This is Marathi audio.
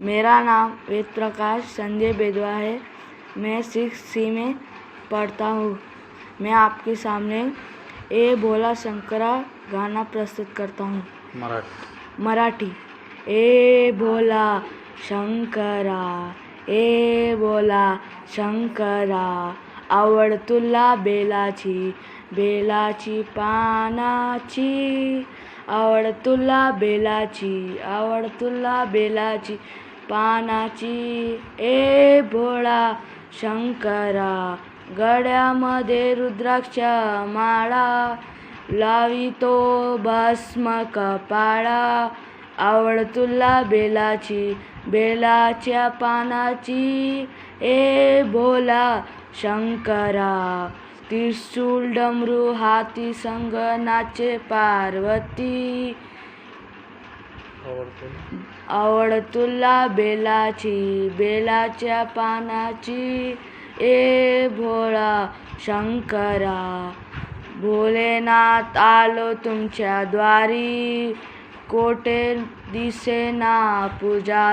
मेरा नाम वेद प्रकाश संजय बेदवा है। मैं सिक्स सी में पढ़ता हूँ। मैं आपके सामने ए भोला शंकरा गाना प्रस्तुत करता हूँ। मराठी। मराठी। ए भोला शंकरा ए भोला शंकरा आवड तुला बेलाची बेलाची पानाची आवड तुला बेलाची आवड तुला बेलाची। पानाची ए भोळा शंकरा गड्यामध्ये रुद्राक्ष माळा लावितो भस्म कपाळा आवड तुला बेलाची बेलाच्या पानाची ए भोला शंकरा त्रिशूल डमरू हाती संग नाचे पार्वती आवड तुला बेलाची बेलाच्या पानाची. ए भोळा शंकरा भोलेनाथ आलो तुमच्या द्वारी. कोटे दिसेना पूजा